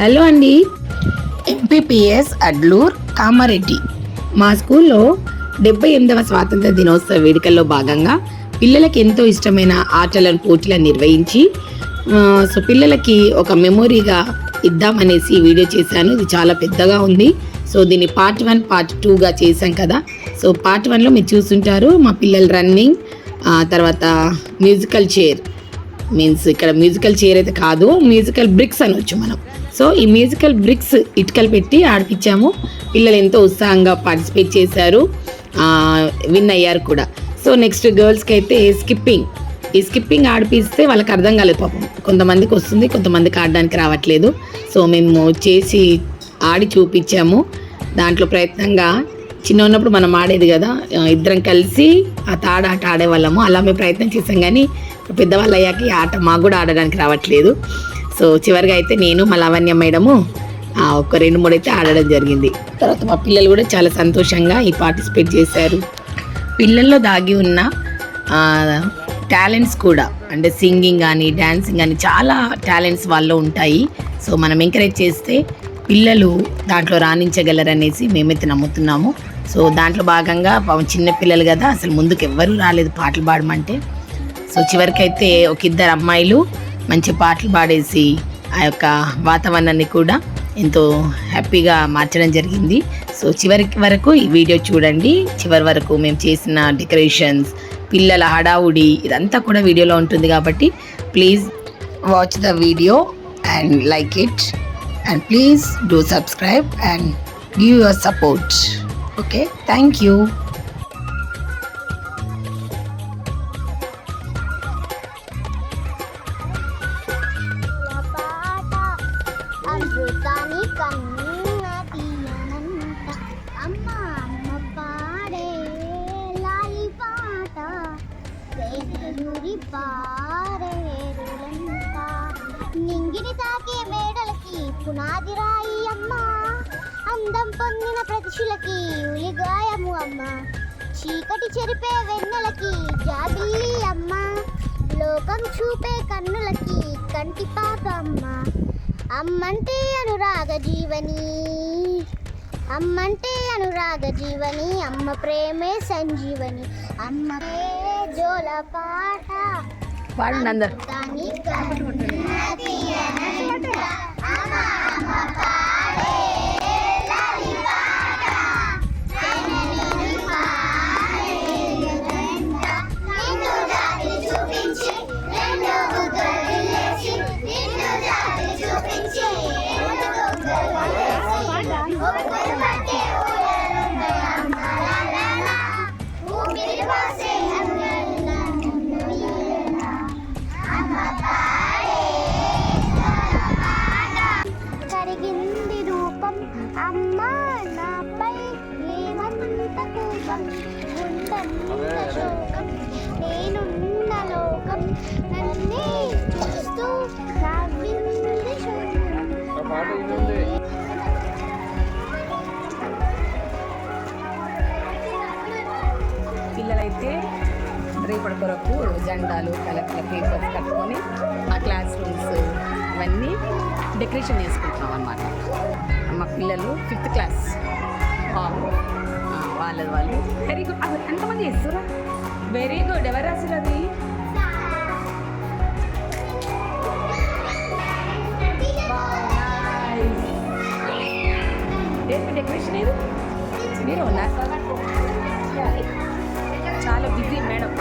Hello అండి. MPPS Adloor Kamareddy. మా స్కూల్లో డెబ్బై ఎనిమిదవ స్వాతంత్ర దినోత్సవ వేడుకల్లో భాగంగా పిల్లలకి ఎంతో ఇష్టమైన ఆటలను పోటీలను నిర్వహించి సో పిల్లలకి ఒక మెమొరీగా ఇద్దామనేసి వీడియో చేశాను. ఇది చాలా పెద్దగా ఉంది. సో దీన్ని పార్ట్ వన్ పార్ట్ టూగా చేశాం కదా. సో పార్ట్ వన్లో మీరు చూస్తుంటారు మా పిల్లలు రన్నింగ్ తర్వాత మ్యూజికల్ చైర్. మీన్స్ ఇక్కడ మ్యూజికల్ చైర్ అయితే కాదు మ్యూజికల్ బ్రిక్స్ అనొచ్చు మనం. సో ఈ మ్యూజికల్ బ్రిక్స్ ఇటుకలు పెట్టి ఆడిపించాము. పిల్లలు ఎంతో ఉత్సాహంగా పార్టిసిపేట్ చేశారు. విన్ అయ్యారు కూడా. సో నెక్స్ట్ గర్ల్స్కి అయితే స్కిప్పింగ్ ఈ స్కిప్పింగ్ ఆడిపిస్తే వాళ్ళకి అర్థం కాలేదు పాపం. కొంతమందికి వస్తుంది కొంతమందికి ఆడడానికి రావట్లేదు. సో మేము చేసి ఆడి చూపించాము. దాంట్లో ప్రయత్నంగా చిన్న ఉన్నప్పుడు మనం ఆడేది కదా ఇద్దరం కలిసి ఆ తాడ ఆట ఆడేవాళ్ళము. అలా మేము ప్రయత్నం చేసాం కానీ పెద్దవాళ్ళు అయ్యాక ఈ ఆట మాకు కూడా ఆడడానికి రావట్లేదు. సో చివరిగా అయితే నేను మా లావణ్య మేడము ఒక రెండు మూడు అయితే ఆడడం జరిగింది. తర్వాత మా పిల్లలు కూడా చాలా సంతోషంగా ఈ పార్టిసిపేట్ చేశారు. పిల్లల్లో దాగి ఉన్న టాలెంట్స్ కూడా అంటే సింగింగ్ కానీ డ్యాన్సింగ్ కానీ చాలా టాలెంట్స్ వాళ్ళు ఉంటాయి. సో మనం ఎంకరేజ్ చేస్తే పిల్లలు దాంట్లో రాణించగలరనేసి మేమైతే నమ్ముతున్నాము. సో దాంట్లో భాగంగా పాపం చిన్న పిల్లలు కదా అసలు ముందుకు ఎవ్వరూ రాలేదు పాటలు పాడమంటే. సో చివరికైతే ఒక ఇద్దరు అమ్మాయిలు మంచి పాటలు పాడేసి ఆ యొక్క వాతావరణాన్ని కూడా ఎంతో హ్యాపీగా మార్చడం జరిగింది. సో చివరికి వరకు ఈ వీడియో చూడండి. చివరి వరకు మేము చేసిన డెకరేషన్స్ పిల్లల హడావుడి ఇదంతా కూడా వీడియోలో ఉంటుంది కాబట్టి please watch the video and like it. And please do subscribe and give your support. Okay? Thank you. మేడలకి పునాది రాయి అమ్మ. అందం పొందిన ప్రతిశులకి ఉలిగాయము అమ్మ చీకటి చెరిపే వెన్నెలకి జాబిల్లి అమ్మ. లోకం చూపే కన్నులకి కంటి పాప అమ్మ. అమ్మంటే అనురాగ జీవని. అమ్మంటే అనురాగ జీవని. అమ్మ ప్రేమే సంజీవని. అమ్మ జోల పాట పాడండి అందరు. జెండాలు కలర్ పేపర్స్ కట్టుకొని ఆ క్లాస్ రూమ్స్ అవన్నీ డెకరేషన్ చేసుకుంటున్నాం అనమాట మా పిల్లలు ఫిఫ్త్ క్లాస్ వాళ్ళ వాళ్ళు. వెరీ గుడ్ అసలు ఎంతమంది చేస్తారా వెరీ గుడ్ ఎవరు రాసారు అది? ఏంటి డెకరేషన్ ఏది మీరు ఉన్నారు? చాలా బిజీ మేడం.